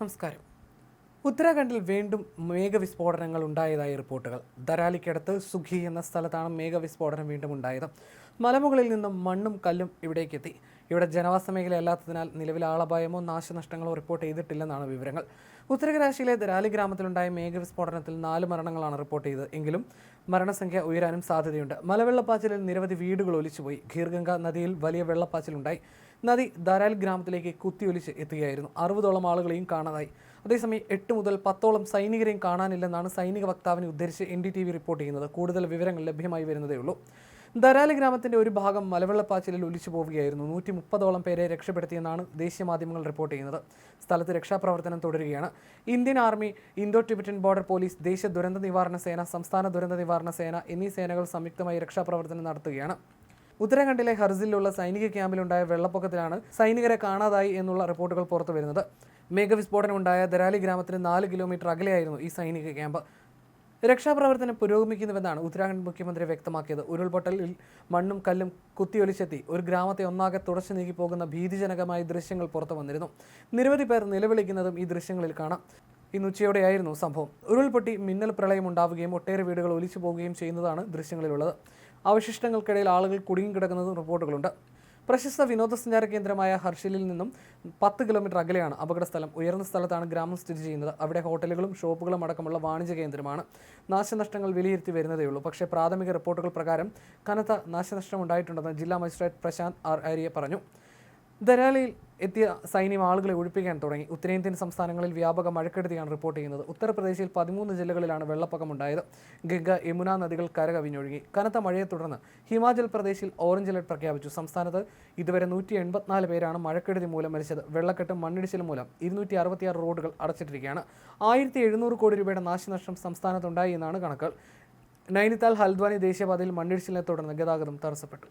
നമസ്കാരം. ഉത്തരാഖണ്ഡിൽ വീണ്ടും മേഘവിസ്ഫോടനങ്ങൾ ഉണ്ടായതായി റിപ്പോർട്ടുകൾ. ദരാലിക്കടുത്ത് സുഖി എന്ന സ്ഥലത്താണ് മേഘവിസ്ഫോടനം വീണ്ടും ഉണ്ടായത്. മലമുകളിൽ നിന്നും മണ്ണും കല്ലും ഇവിടേക്കെത്തി. ഇവിടെ ജനവാസ മേഖല അല്ലാത്തതിനാൽ നിലവിൽ ആളപായമോ നാശനഷ്ടങ്ങളോ റിപ്പോർട്ട് ചെയ്തിട്ടില്ലെന്നാണ് വിവരങ്ങൾ. ഉത്തരകരാശിയിലെ ദരാലി ഗ്രാമത്തിലുണ്ടായ മേഘവിസ്ഫോടനത്തിൽ നാല് മരണങ്ങളാണ് റിപ്പോർട്ട് ചെയ്തത്. എങ്കിലും മരണസംഖ്യ ഉയരാനും സാധ്യതയുണ്ട്. മലവെള്ളപ്പാച്ചിലിൽ നിരവധി വീടുകൾ ഒലിച്ചുപോയി. ഖീർഗംഗ നദിയിൽ വലിയ വെള്ളപ്പാച്ചിലുണ്ടായി. നദി ദരാൽ ഗ്രാമത്തിലേക്ക് കുത്തിയൊലിച്ച് എത്തുകയായിരുന്നു. അറുപതോളം ആളുകളെയും കാണാതായി. അതേസമയം എട്ട് മുതൽ പത്തോളം സൈനികരെയും കാണാനില്ലെന്നാണ് സൈനിക വക്താവിനെ ഉദ്ധരിച്ച് N D T V report ചെയ്യുന്നത്. കൂടുതൽ വിവരങ്ങൾ ലഭ്യമായി വരുന്നതേ ഉള്ളൂ ദരാലി ഗ്രാമത്തിന്റെ ഒരു ഭാഗം മലവെള്ളപ്പാച്ചിലിൽ ഒലിച്ചു പോവുകയായിരുന്നു. നൂറ്റി മുപ്പതോളം പേരെ രക്ഷപ്പെടുത്തിയെന്നാണ് ദേശീയ മാധ്യമങ്ങൾ റിപ്പോർട്ട് ചെയ്യുന്നത്. സ്ഥലത്ത് രക്ഷാപ്രവർത്തനം തുടരുകയാണ്. Indian army Indo Tibetan border police ദേശീയ ദുരന്ത നിവാരണ സേന സംസ്ഥാന ദുരന്ത നിവാരണ സേന എന്നീ സേനകൾ സംയുക്തമായി രക്ഷാപ്രവർത്തനം നടത്തുകയാണ്. ഉത്തരാഖണ്ഡിലെ ഹർസിലുള്ള സൈനിക ക്യാമ്പിലുണ്ടായ വെള്ളപ്പൊക്കത്തിലാണ് സൈനികരെ കാണാതായി എന്നുള്ള റിപ്പോർട്ടുകൾ പുറത്തു വരുന്നത് മേഘവിസ്ഫോടനമുണ്ടായ ദരാലി ഗ്രാമത്തിന് നാല് കിലോമീറ്റർ അകലെയായിരുന്നു ഈ സൈനിക ക്യാമ്പ്. രക്ഷാപ്രവർത്തനം പുരോഗമിക്കുന്നുവെന്നാണ് ഉത്തരാഖണ്ഡ് മുഖ്യമന്ത്രി വ്യക്തമാക്കിയത്. ഉരുൾപൊട്ടലിൽ മണ്ണും കല്ലും കുത്തിയൊലിച്ചെത്തി. ഒരു ഗ്രാമത്തെ ഒന്നാകെ തുടച്ചു നീക്കി പോകുന്ന ഭീതിജനകമായ ദൃശ്യങ്ങൾ പുറത്തു വന്നിരുന്നു നിരവധി പേർ നിലവിളിക്കുന്നതും ഈ ദൃശ്യങ്ങളിൽ കാണാം. ഇന്ന് ഉച്ചയോടെയായിരുന്നു സംഭവം. ഉരുൾപൊട്ടി മിന്നൽ പ്രളയം ഉണ്ടാവുകയും ഒട്ടേറെ വീടുകൾ ഒലിച്ചു പോവുകയും ചെയ്യുന്നതാണ് ദൃശ്യങ്ങളിലുള്ളത്. അവശിഷ്ടങ്ങൾക്കിടയിൽ ആളുകൾ കുടുങ്ങിക്കിടക്കുന്നതും റിപ്പോർട്ടുകളുണ്ട്. പ്രശസ്ത വിനോദസഞ്ചാര കേന്ദ്രമായ ഹർഷിലിൽ നിന്നും പത്ത് കിലോമീറ്റർ അകലെയാണ് അപകട സ്ഥലം ഉയർന്ന സ്ഥലത്താണ് ഗ്രാമം സ്ഥിതി ചെയ്യുന്നത്. അവിടെ ഹോട്ടലുകളും ഷോപ്പുകളും അടക്കമുള്ള വാണിജ്യ കേന്ദ്രമാണ് നാശനഷ്ടങ്ങൾ വിലയിരുത്തി വരുന്നതേയുള്ളൂ പക്ഷേ പ്രാഥമിക റിപ്പോർട്ടുകൾ പ്രകാരം കനത്ത നാശനഷ്ടം ഉണ്ടായിട്ടുണ്ടെന്ന് ജില്ലാ മജിസ്ട്രേറ്റ് പ്രശാന്ത് ആർ ആര്യ പറഞ്ഞു. ദരാലയിൽ എത്തിയ സൈന്യം ആളുകളെ ഒഴിപ്പിക്കാൻ തുടങ്ങി. ഉത്തരേന്ത്യൻ സംസ്ഥാനങ്ങളിൽ വ്യാപക മഴക്കെടുതിയാണ് റിപ്പോർട്ട് ചെയ്യുന്നത്. ഉത്തർപ്രദേശിൽ പതിമൂന്ന് ജില്ലകളിലാണ് വെള്ളപ്പൊക്കമുണ്ടായത്. ഗംഗ യമുന നദികൾ കരകവിഞ്ഞൊഴുകി. കനത്ത മഴയെ തുടർന്ന് ഹിമാചൽ പ്രദേശിൽ ഓറഞ്ച് അലർട്ട് പ്രഖ്യാപിച്ചു. സംസ്ഥാനത്ത് ഇതുവരെ നൂറ്റി എൺപത്തിനാല് പേരാണ് മഴക്കെടുതി മൂലം മരിച്ചത്. വെള്ളക്കെട്ടും മണ്ണിടിച്ചിലും മൂലം ഇരുന്നൂറ്റി അറുപത്തിയാറ് റോഡുകൾ അടച്ചിട്ടിരിക്കുകയാണ്. ആയിരത്തി എഴുന്നൂറ് കോടി രൂപയുടെ നാശനഷ്ടം സംസ്ഥാനത്തുണ്ടായി എന്നാണ് കണക്കുകൾ. നൈനിത്താൽ ഹൽദ്വാനി ദേശീയപാതയിൽ മണ്ണിടിച്ചിലിനെ തുടർന്ന് ഗതാഗതം തടസ്സപ്പെട്ടു.